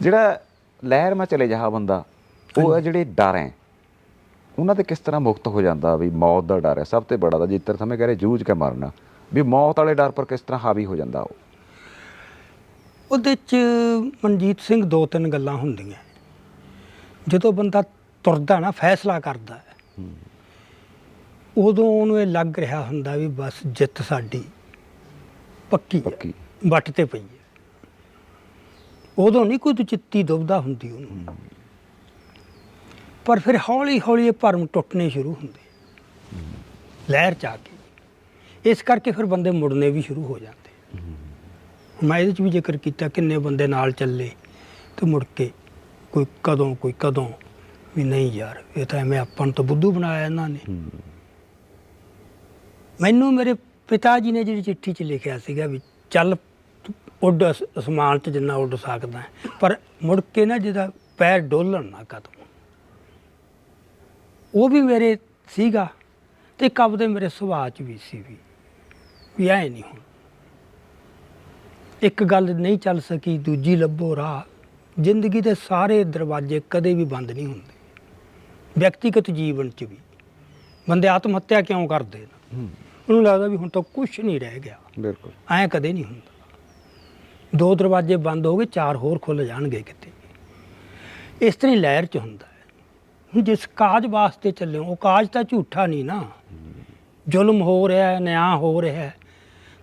ਜਿਹੜਾ ਲਹਿਰ ਮਾ ਚਲੇ ਜਾ ਬੰਦਾ ਉਹ ਹੈ ਜਿਹੜੇ ਡਰ ਹੈ। ਉਹਨਾਂ ਤੇ ਕਿਸ ਤਰ੍ਹਾਂ ਮੁਕਤ ਹੋ ਜਾਂਦਾ ਵੀ ਮੌਤ ਦਾ ਡਰ ਹੈ? ਸਭ ਤੋਂ ਬੜਾ ਦਾ ਜਿੱਤਰ ਸਮੇਂ ਕਹ ਰਹੇ ਜੂਝ ਕੇ ਮਰਨਾ ਵੀ ਮੌਤ ਵਾਲੇ ਡਰ ਪਰ ਕਿਸ ਤਰ੍ਹਾਂ ਹਾਵੀ ਹੋ ਜਾਂਦਾ ਉਹ? ਉਹਦੇ ਚ ਮਨਜੀਤ ਸਿੰਘ ਦੋ ਤਿੰਨ ਗੱਲਾਂ ਹੁੰਦੀਆਂ। ਜਦੋਂ ਬੰਦਾ ਤੁਰਦਾ ਨਾ ਫੈਸਲਾ ਕਰਦਾ ਹੈ ਉਦੋਂ ਉਹਨੂੰ ਇਹ ਲੱਗ ਰਿਹਾ ਹੁੰਦਾ ਵੀ ਬਸ ਜਿੱਤ ਸਾਡੀ ਪੱਕੀ ਪੱਕੀ। ਵੱਟ ਤੇ ਪਈ ਹੈ। ਉਦੋਂ ਨਹੀਂ ਕੋਈ ਚਿੱਤੀ ਦੁਬਦਾ ਹੁੰਦੀ ਉਹਨੂੰ। ਪਰ ਫਿਰ ਹੌਲੀ ਹੌਲੀ ਇਹ ਭਰਮ ਟੁੱਟਣੇ ਸ਼ੁਰੂ ਹੁੰਦੇ। ਲਹਿਰ ਚ ਆ ਕੇ। ਇਸ ਕਰਕੇ ਫਿਰ ਬੰਦੇ ਮੁੜਨੇ ਵੀ ਸ਼ੁਰੂ ਹੋ ਜਾਂਦੇ। ਮੈਂ ਇਹਦੇ ਚ ਵੀ ਜ਼ਿਕਰ ਕੀਤਾ ਕਿੰਨੇ ਬੰਦੇ ਨਾਲ ਚੱਲੇ ਤੇ ਮੁੜ ਕੇ ਕੋਈ ਕਦੋਂ ਕੋਈ ਕਦੋਂ ਵੀ ਨਹੀਂ ਯਾਰ ਇਹ ਤਾਂ ਐਵੇਂ ਆਪਾਂ ਨੂੰ ਤਾਂ ਬੁੱਧੂ ਬਣਾਇਆ ਇਹਨਾਂ ਨੇ। ਮੈਨੂੰ ਮੇਰੇ ਪਿਤਾ ਜੀ ਨੇ ਜਿਹੜੀ ਚਿੱਠੀ 'ਚ ਲਿਖਿਆ ਸੀਗਾ ਵੀ ਚੱਲ ਉੱਡ ਅਸ- ਅਸਮਾਨ 'ਚ ਜਿੰਨਾ ਉੱਡ ਸਕਦਾ ਹੈ। ਪਰ ਮੁੜ ਕੇ ਨਾ ਜਿਹਦਾ ਪੈਰ ਡੋਲਣ ਨਾ ਕਦਮ ਉਹ ਵੀ ਮੇਰੇ ਸੀਗਾ ਤੇ ਕਬ ਦੇ ਮੇਰੇ ਸੁਭਾਅ 'ਚ ਵੀ ਸੀ ਵੀ। ਵੀ ਐ ਨਹੀਂ ਹੁਣ। ਇੱਕ ਗੱਲ ਨਹੀਂ ਚੱਲ ਸਕੀ ਦੂਜੀ ਲੱਭੋ ਰਾਹ। ਜ਼ਿੰਦਗੀ ਦੇ ਸਾਰੇ ਦਰਵਾਜ਼ੇ ਕਦੇ ਵੀ ਬੰਦ ਨਹੀਂ ਹੁੰਦੇ। ਵਿਅਕਤੀਗਤ ਜੀਵਨ 'ਚ ਵੀ। ਬੰਦੇ ਆਤਮ ਹੱਤਿਆ ਕਿਉਂ ਕਰਦੇ ਨੇ? ਉਹਨੂੰ ਲੱਗਦਾ ਵੀ ਹੁਣ ਤਾਂ ਕੁਝ ਨਹੀਂ ਰਹਿ ਗਿਆ। ਬਿਲਕੁਲ। ਐਂ ਕਦੇ ਨਹੀਂ ਹੁੰਦਾ। ਦੋ ਦਰਵਾਜ਼ੇ ਬੰਦ ਹੋ ਗਏ ਚਾਰ ਹੋਰ ਖੁੱਲ ਜਾਣਗੇ ਕਿਤੇ। ਇਸ ਤਰ੍ਹਾਂ ਲਹਿਰ 'ਚ ਹੁੰਦਾ ਹੈ। ਹੁਣ ਜਿਸ ਕਾਜ ਵਾਸਤੇ ਚੱਲੇ ਉਹ ਕਾਜ ਤਾਂ ਝੂਠਾ ਨਹੀਂ ਨਾ। ਜ਼ੁਲਮ ਹੋ ਰਿਹਾ ਹੈ ਨਿਆਂ ਹੋ ਰਿਹਾ ਹੈ।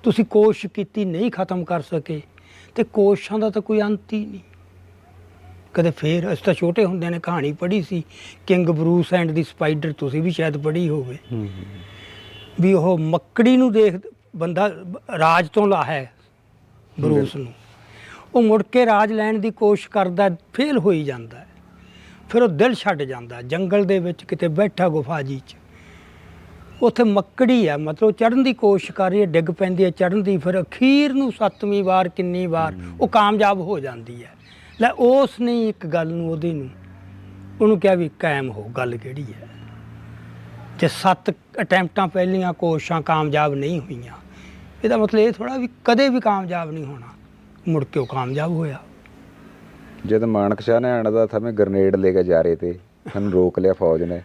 ਤੁਸੀਂ ਕੋਸ਼ਿਸ਼ ਕੀਤੀ ਨਹੀਂ ਖਤਮ ਕਰ ਸਕੇ ਤੇ ਕੋਸ਼ਿਸ਼ਾਂ ਦਾ ਤਾਂ ਕੋਈ ਅੰਤ ਹੀ ਨਹੀਂ। ਕਦੇ ਫੇਰ ਅਸੀਂ ਤਾਂ ਛੋਟੇ ਹੁੰਦਿਆਂ ਨੇ ਕਹਾਣੀ ਪੜ੍ਹੀ ਸੀ King Bruce and the spider ਤੁਸੀਂ ਵੀ ਸ਼ਾਇਦ ਪੜ੍ਹੀ ਹੋਵੇ। ਵੀ ਉਹ ਮੱਕੜੀ ਨੂੰ ਦੇਖ ਬੰਦਾ ਰਾਜ ਤੋਂ ਲਾ ਹੈ ਬਰੂਸ ਨੂੰ। ਉਹ ਮੁੜ ਕੇ ਰਾਜ ਲੈਣ ਦੀ ਕੋਸ਼ਿਸ਼ ਕਰਦਾ, ਫੇਲ ਹੋਈ ਜਾਂਦਾ ਫਿਰ ਉਹ ਦਿਲ ਛੱਡ ਜਾਂਦਾ ਜੰਗਲ ਦੇ ਵਿੱਚ ਕਿਤੇ ਬੈਠਾ ਗੁਫਾ ਜੀ ਚ। ਉੱਥੇ ਮੱਕੜੀ ਆ ਮਤਲਬ ਚੜਨ ਦੀ ਕੋਸ਼ਿਸ਼ ਕਰ ਰਹੀ ਹੈ, ਡਿੱਗ ਪੈਂਦੀ ਹੈ ਚੜਨ ਦੀ, ਫਿਰ ਅਖੀਰ ਨੂੰ ਸੱਤਵੀਂ ਵਾਰ, ਕਿੰਨੀ ਵਾਰ ਉਹ ਕਾਮਯਾਬ ਹੋ ਜਾਂਦੀ ਹੈ। ਲੈ ਉਸ ਨੇ ਇੱਕ ਗੱਲ ਨੂੰ, ਉਹਦੇ ਨੂੰ, ਉਹਨੂੰ ਕਿਹਾ ਵੀ ਕਾਇਮ ਹੋ, ਗੱਲ ਕਿਹੜੀ ਹੈ? ਜੇ ਸੱਤ ਅਟੈਂਪਟਾਂ ਪਹਿਲੀਆਂ ਕੋਸ਼ਿਸ਼ਾਂ ਕਾਮਯਾਬ ਨਹੀਂ ਹੋਈਆਂ, ਇਹਦਾ ਮਤਲਬ ਇਹ ਥੋੜਾ ਵੀ ਕਦੇ ਵੀ ਕਾਮਯਾਬ ਨਹੀਂ ਹੋਣਾ। ਮੁੜ ਕੇ ਉਹ ਕਾਮਯਾਬ ਹੋਇਆ। ਜਦ ਮਾਨਕ ਸ਼ਾਹ ਨੇ ਆਣ ਦਾ ਥਮੇ ਗ੍ਰਨੇਡ ਲੈ ਕੇ ਜਾ ਰਹੇ ਤੇ ਸਾਨੂੰ ਰੋਕ ਲਿਆ ਫੌਜ ਨੇ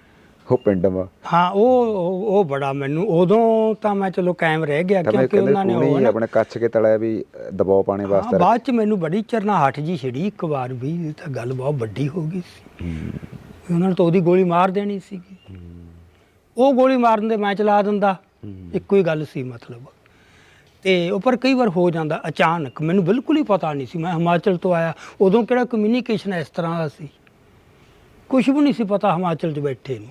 ਉਹ ਪਿੰਡ ਮਾ। ਹਾਂ ਉਹ ਉਹ ਬੜਾ ਮੈਨੂੰ ਉਦੋਂ ਤਾਂ ਮੈਂ ਚਲੋ ਕਾਇਮ ਰਹਿ ਗਿਆ ਕਿਉਂਕਿ ਉਹਨਾਂ ਨੇ ਉਹ ਆਪਣੇ ਕੱਛ ਕੇ ਤਲਿਆ ਵੀ ਦਬਾਅ ਪਾਣੇ ਵਾਸਤੇ ਬਾਅਦ ਚ ਮੈਨੂੰ ਬੜੀ ਚਰਨਾਹਟ ਜੀ ਛਿੜੀ ਇੱਕ ਵਾਰ ਵੀ ਇਹ ਤਾਂ ਗੱਲ ਬਹੁਤ ਵੱਡੀ ਹੋ ਗਈ ਸੀ। ਉਹਨਾਂ ਨੇ ਤਾਂ ਉਹਦੀ ਗੋਲੀ ਮਾਰ ਦੇਣੀ ਸੀਗੀ। ਉਹ ਗੋਲੀ ਮਾਰਨ ਦੇ ਮੈਂ ਚਲਾ ਦਿੰਦਾ। ਇੱਕੋ ਹੀ ਗੱਲ ਸੀ ਮਤਲਬ। ਤੇ ਉਹ ਪਰ ਕਈ ਵਾਰ ਹੋ ਜਾਂਦਾ ਅਚਾਨਕ, ਮੈਨੂੰ ਬਿਲਕੁਲ ਹੀ ਪਤਾ ਨਹੀਂ ਸੀ। ਮੈਂ ਹਿਮਾਚਲ ਤੋਂ ਆਇਆ, ਉਦੋਂ ਕਿਹੜਾ ਕਮਿਊਨੀਕੇਸ਼ਨ ਇਸ ਤਰ੍ਹਾਂ ਦਾ ਸੀ? ਕੁਝ ਵੀ ਨਹੀਂ ਸੀ ਪਤਾ ਹਿਮਾਚਲ 'ਚ ਬੈਠੇ ਨੂੰ।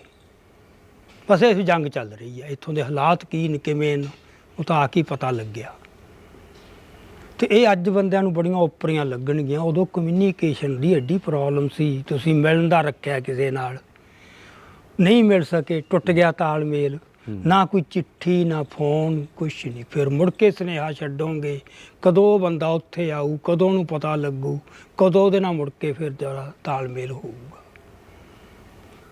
ਬਸ ਇਹ ਜੰਗ ਚੱਲ ਰਹੀ ਹੈ। ਇੱਥੋਂ ਦੇ ਹਾਲਾਤ ਕੀ ਨੇ, ਕਿਵੇਂ ਨੇ, ਉਹ ਤਾਂ ਆ ਕੇ ਪਤਾ ਲੱਗਿਆ। ਤੇ ਇਹ ਅੱਜ ਬੰਦਿਆਂ ਨੂੰ ਬੜੀਆਂ ਉਪਰੀਆਂ ਲੱਗਣਗੀਆਂ। ਉਦੋਂ ਕਮਿਊਨੀਕੇਸ਼ਨ ਦੀ ਐਡੀ ਪ੍ਰੋਬਲਮ ਸੀ, ਤੁਸੀਂ ਮਿਲਣ ਦਾ ਰੱਖਿਆ ਕਿਸੇ ਨਾਲ। ਨਹੀਂ ਮਿਲ ਸਕੇ, ਟੁੱਟ ਗਿਆ ਤਾਲਮੇਲ। ਨਾ ਕੋਈ ਚਿੱਠੀ ਨਾ ਫੋਨ ਕੁਛ ਨਹੀਂ ਫਿਰ ਮੁੜ ਕੇ ਸੁਨੇਹਾ ਛੱਡੋਗੇ। ਕਦੋਂ ਬੰਦਾ ਉੱਥੇ ਆਊ ਕਦੋਂ ਨੂੰ ਪਤਾ ਲੱਗੂ ਕਦੋਂ ਉਹਦੇ ਨਾਲ ਮੁੜ ਕੇ ਫਿਰ ਜਰਾ ਤਾਲਮੇਲ ਹੋਊਗਾ।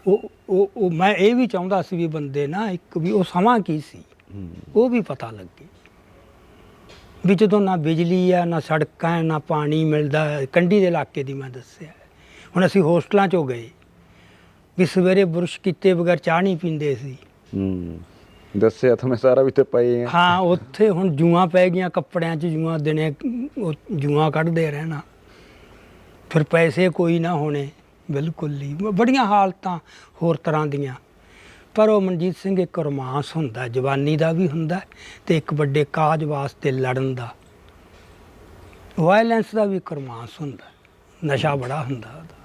ਉਹ ਉਹ ਉਹ ਮੈਂ ਇਹ ਵੀ ਚਾਹੁੰਦਾ ਸੀ ਵੀ ਬੰਦੇ ਨਾ ਇੱਕ ਵੀ ਉਹ ਸਮਾਂ ਕੀ ਸੀ? ਉਹ ਵੀ ਪਤਾ ਲੱਗੇ। ਵੀ ਜਦੋਂ ਨਾ ਬਿਜਲੀ ਆ ਨਾ ਸੜਕਾਂ ਨਾ ਪਾਣੀ ਮਿਲਦਾ ਕੰਢੀ ਦੇ ਇਲਾਕੇ ਦੀ ਮੈਂ ਦੱਸਿਆ। ਹੁਣ ਅਸੀਂ ਹੋਸਟਲਾਂ 'ਚੋਂ ਗਏ। ਵੀ ਸਵੇਰੇ ਬੁਰਸ਼ ਕੀਤੇ ਬਗੈਰ ਚਾਹ ਨਹੀਂ ਪੀਂਦੇ ਸੀ। ਹੂੰ। ਦੱਸਿਆ ਤੁਹਾਨੂੰ ਸਾਰਾ ਵੀ ਤੇ ਪਏ ਆ। ਹਾਂ, ਉੱਥੇ ਹੁਣ ਜੂਆਂ ਪੈ ਗਈਆਂ ਕੱਪੜਿਆਂ 'ਚ, ਜੂਆਂ ਦਿਨੇ ਉਹ ਜੂਆਂ ਕੱਢਦੇ ਰਹਿਣਾ। ਫਿਰ ਪੈਸੇ ਕੋਈ ਨਾ ਹੋਣੇ, ਬਿਲਕੁਲ ਹੀ। ਬੜੀਆਂ ਹਾਲਤਾਂ ਹੋਰ ਤਰ੍ਹਾਂ ਦੀਆਂ। ਪਰ ਉਹ ਮਨਜੀਤ ਸਿੰਘ ਇੱਕ ਰੋਮਾਂਸ ਹੁੰਦਾ, ਜਵਾਨੀ ਦਾ ਵੀ ਹੁੰਦਾ ਤੇ ਇੱਕ ਵੱਡੇ ਕਾਜ ਵਾਸਤੇ ਲੜਨ ਦਾ। ਵਾਇਲੈਂਸ ਦਾ ਵੀ ਇੱਕ ਰੋਮਾਂਸ ਹੁੰਦਾ, ਨਸ਼ਾ ਬੜਾ ਹੁੰਦਾ ਉਹਦਾ।